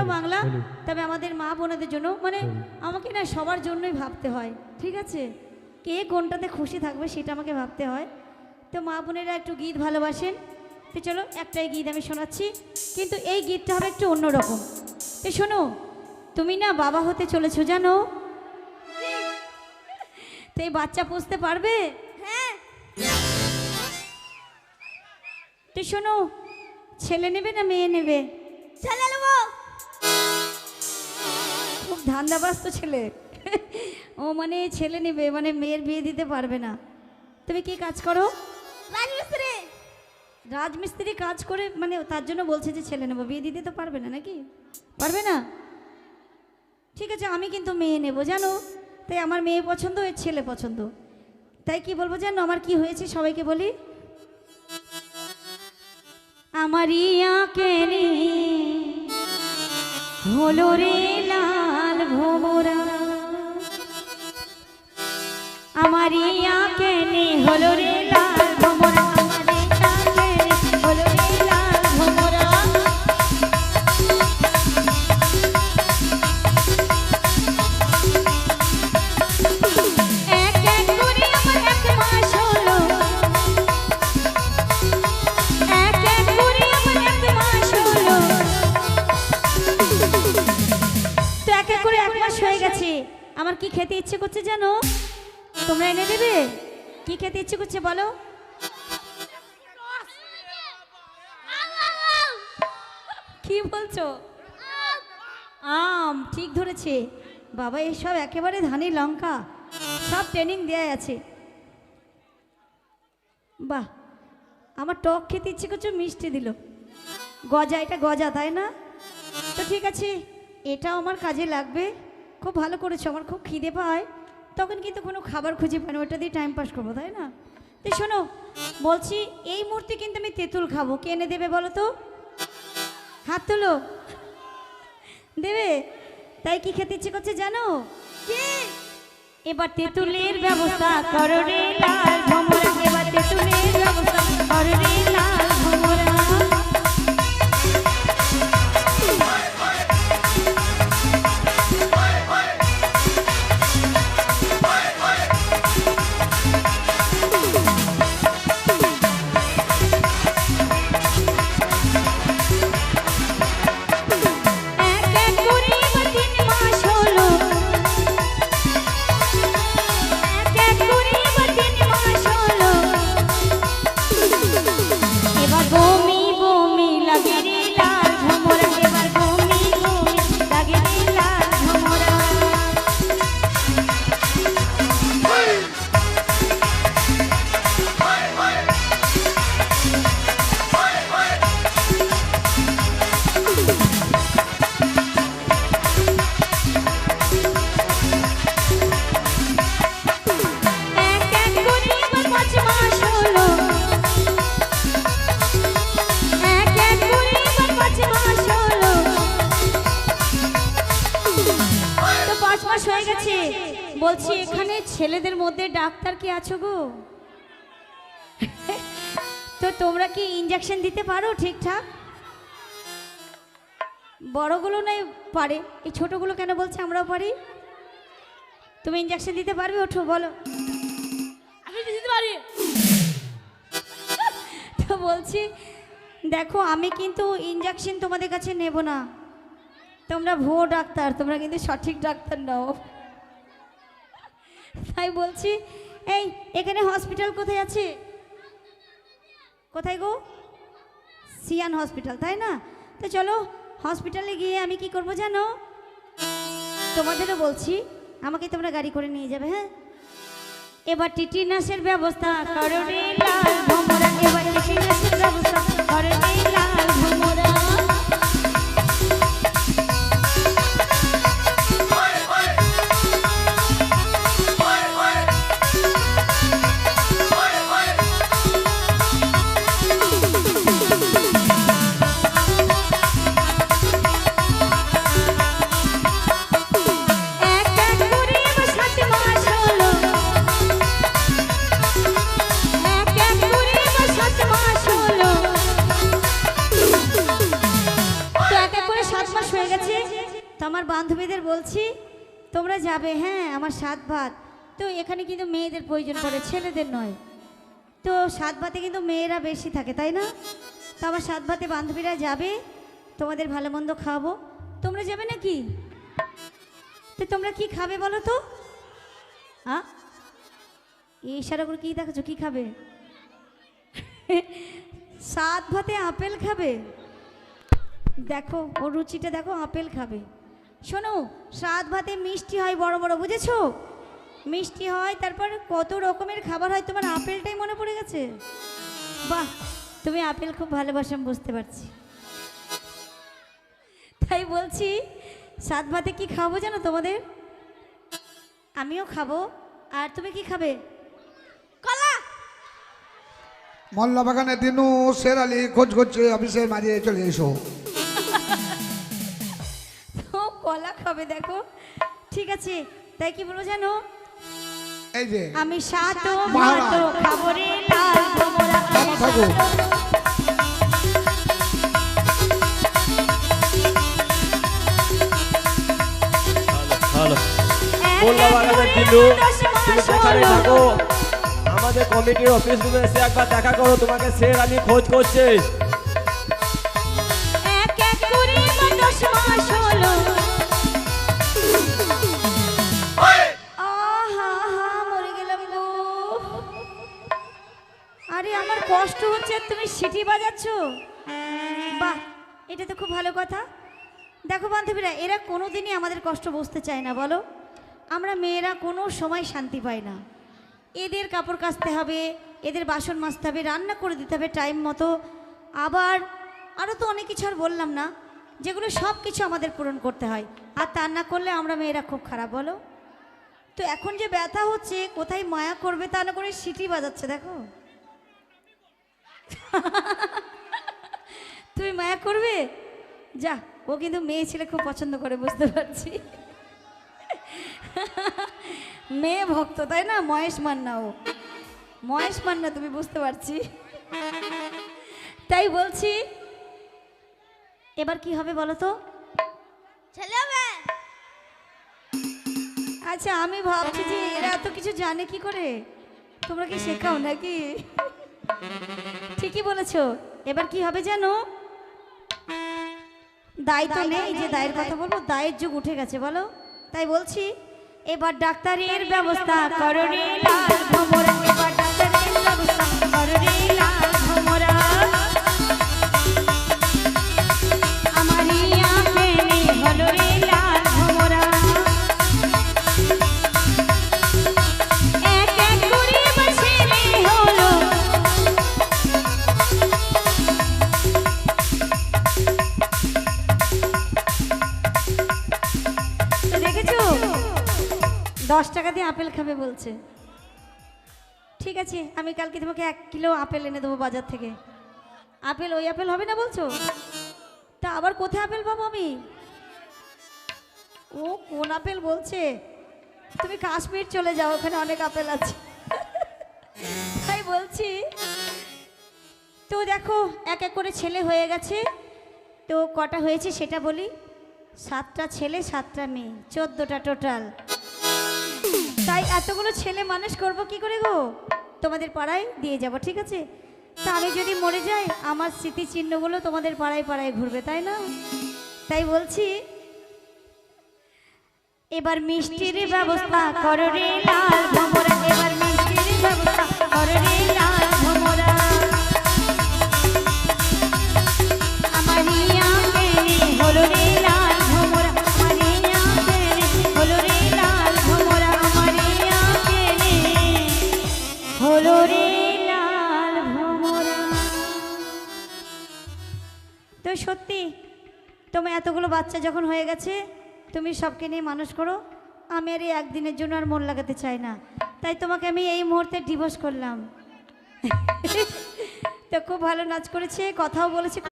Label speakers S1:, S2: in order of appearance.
S1: এটাও বাংলা তবে আমাদের মা বোনেদের জন্য মানে আমাকে না সবার জন্যই ভাবতে হয় ঠিক আছে? কে কোনটাতে খুশি থাকবে সেটা আমাকে ভাবতে হয়। তো মা বোনেরা একটু গীত ভালোবাসেন। তো চলো একটাই গীত আমি শোনাচ্ছি কিন্তু এই গীতটা হবে একটু অন্যরকম তো শোনো তুমি না বাবা হতে চলেছো জানো? তো এই বাচ্চা পুষতে পারবে?
S2: হ্যাঁ।
S1: তো শোনো ছেলে নেবে না মেয়ে নেবে?
S2: ছেলে নেব।
S1: খুব ধান্দাবাস্ত ছেলে। ও মানে ছেলে নেবে মানে মেয়ের বিয়ে দিতে পারবে না। তুমি কি কাজ করো?
S2: রাজমিস্ত্রি।
S1: রাজমিস্ত্রি কাজ করে মানে তার জন্য বলছে যে ছেলে নেব। বিয়ে দিতে তো পারবে না নাকি? পারবে না? ঠিক আছে আমি কিন্তু মেয়ে নেব জানো? তাই আমার মেয়ে পছন্দ এর ছেলে পছন্দ। তাই কি বলব জানো আমার কি হয়েছে সবাইকে বলি? আমার ইয়াকে রে হলো লাল ভোমরা। আমারিয়া কেনে হলো লাল আমার কি খেতে ইচ্ছে করছে জানো? তোমরা এনে দেবে? কি খেতে ইচ্ছে করছে বলো? কি বলছো? আম, ঠিক ধরেছে। বাবা, এসব একেবারে ধানি লঙ্কা। সব ট্রেনিং দেয়া আছে। বাহ, আমার টক খেতে ইচ্ছে করছে, মিষ্টি দিল। গজা, এটা গজা, তাই না? তো ঠিক আছে, এটাও আমার কাজে লাগবে। খুব ভালো করেছ আমার খুব খিদে পায়। তখন কিন্তু কোনো খাবার খুঁজে পাই না ওটা দিয়ে টাইম পাস করব তাই না? তো শোনো বলছি এই মুহূর্তে কিন্তু আমি তেঁতুল খাব। কে এনে দেবে বলো তো? হাত তোলো। দেবে? তাই কি খেতে ইচ্ছে করছে জানো? এবার তেঁতুলের ব্যবস্থা করো রে লাল ভমরা এবার তেঁতুলের ব্যবস্থা করো রে বলছি এখানে ছেলেদের মধ্যে ডাক্তার কি আছো গো? তো তোমরা কি ইঞ্জেকশন দিতে পারো ঠিকঠাক? বড়গুলো নাই পারে এই ছোটগুলো কেন বলছে আমরাও পারি? তুমি ইঞ্জেকশন দিতে পারবে? ওঠো বলো।
S2: আমি দিতে পারি।
S1: তো বলছি দেখো আমি কিন্তু ইঞ্জেকশন তোমাদের কাছে নেব না। তোমরা ভুয়ো ডাক্তার তোমরা কিন্তু সঠিক ডাক্তার নাও। তাই বলছি, এই, এখানে হসপিটাল কোথায় আছে? কোথায় গো? সিয়ান হসপিটাল তাই না? তো চলো হসপিটালে গিয়ে আমি কি করব জানো? তোমাদেরও বলছি, আমাকে তোমরা গাড়ি করে নিয়ে যাবে হ্যাঁ? এবার টিটিনাসের ব্যবস্থা করো ব্যবস্থা বান্ধবীদের বলছি, তোমরা যাবে হ্যাঁ আমার সাত ভাত। তো এখানে কিন্তু মেয়েদের প্রয়োজন পড়ে, ছেলেদের নয়। তো সাত ভাতে কিন্তু মেয়েরা বেশি থাকে, তাই না? তো আমার সাত ভাতে বান্ধবীরা যাবে, তোমাদের ভালো মন্দ খাওয়াবো। তোমরা যাবে নাকি? তো তোমরা কি খাবে বলো তো? হ্যাঁ এই ইশারা করে কী দেখাচ্ছ কী খাবে? সাত ভাতে আপেল খাবে? দেখো, ওর রুচিটা দেখো, আপেল খাবে। শোনো সাত ভাতে মিষ্টি হয় বড় বড়, বুঝেছ? মিষ্টি হয়, তারপর কত রকমের খাবার হয়, তোমার আপেলটাই মনে পড়ে গেছে? বাহ, তুমি আপেল খুব ভালোবাসো বুঝতে পারছি। তাই বলছি সাত ভাতে কি খাব জানো তোমাদের? আমিও খাব, আর তুমি কি খাবে?
S2: কলা!
S3: মল্লা বাগানে দিনু শের আলী খোঁজ করছে, অফিসে মারিয়ে চলে এসো।
S1: কলা খাবে দেখো। ঠিক আছে তাই কি বলব জানো?
S3: এই যে।
S1: আমি সাত লাল ভোমরা।
S4: থাকো আমাদের কমিটির অফিস রুমে এসে একবার দেখা করো তোমাকে শের আলী খোঁজ করছে।
S1: এক এক করে কষ্ট হচ্ছে, তুমি সিটি বাজাচ্ছ? বাহ, এটা তো খুব ভালো কথা। দেখো বান্ধবীরা, এরা কোনোদিনই আমাদের কষ্ট বুঝতে চায় না, বলো। আমরা মেয়েরা কোনো সময় শান্তি পাই না। এদের কাপড় কাচতে হবে, এদের বাসন মাজতে হবে, রান্না করে দিতে হবে টাইম মতো। আবার আরও তো অনেক কিছু আর বললাম না, যেগুলো সব কিছু আমাদের পূরণ করতে হয়। আর তা না করলে আমরা মেয়েরা খুব খারাপ, বলো। তো এখন যে ব্যথা হচ্ছে, কোথায় মায়া করবে তা না করে সিটি বাজাচ্ছে, দেখো। তুমি মায়া করবে? যা ও কিন্তু মেয়ে ছেলে খুব পছন্দ করে বুঝতে পারছি। মেয়ে ভক্ত তাই না? মহেশ মান্না ও। মহেশ মান্না তুমি বুঝতে পারছি। তাই বলছি এবার কি হবে বলো তো? আচ্ছা আমি ভাবছি যে এরা এত কিছু জানে কি করে? তোমরা কি শেখাও নাকি? ঠিকই বলেছ। এবার কি হবে যেন? দায় তো নেই যে দায়ের কথা বলব দায়ের যুগ উঠে গেছে বলো। তাই বলছি এবার ডাক্তারের ব্যবস্থা করো লাল ভোমরা এবার দশ টাকা দিয়ে আপেল খাবে বলছে। ঠিক আছে, আমি কালকে তোমাকে এক কিলো আপেল এনে দেবো বাজার থেকে। আপেল, ওই আপেল হবে না বলছো? তা আবার কোথায় আপেল পাবো আমি? ও, কোন আপেল বলছে? তুমি কাশ্মীর চলে যাও, ওখানে অনেক আপেল আছে। তাই বলছি, তো দেখো, এক এক করে ছেলে হয়ে গেছে। তো কটা হয়েছে সেটা বলি। সাতটা ছেলে, সাতটা মেয়ে, চোদ্দোটা টোটাল। তাই এতগুলো ছেলে মানুষ করব কি করে গো? তোমাদের পাড়ায় দিয়ে যাব, ঠিক আছে? তা আমি যদি মরে যাই, আমার স্মৃতিচিহ্নগুলো তোমাদের পাড়ায় পাড়ায় ঘুরবে, তাই না? তাই বলছি, এবার মিষ্টির ব্যবস্থা করো রে লাল তো সত্যি, তোমার এতগুলো বাচ্চা যখন হয়ে গেছে, তুমি সবকে নিয়ে মানুষ করো। আমি আর এই একদিনের জন্য আর মন লাগাতে চাই না। তাই তোমাকে আমি এই মুহূর্তে ডিভোর্স করলাম। তো খুব ভালো নাচ করেছে, কথাও বলেছে।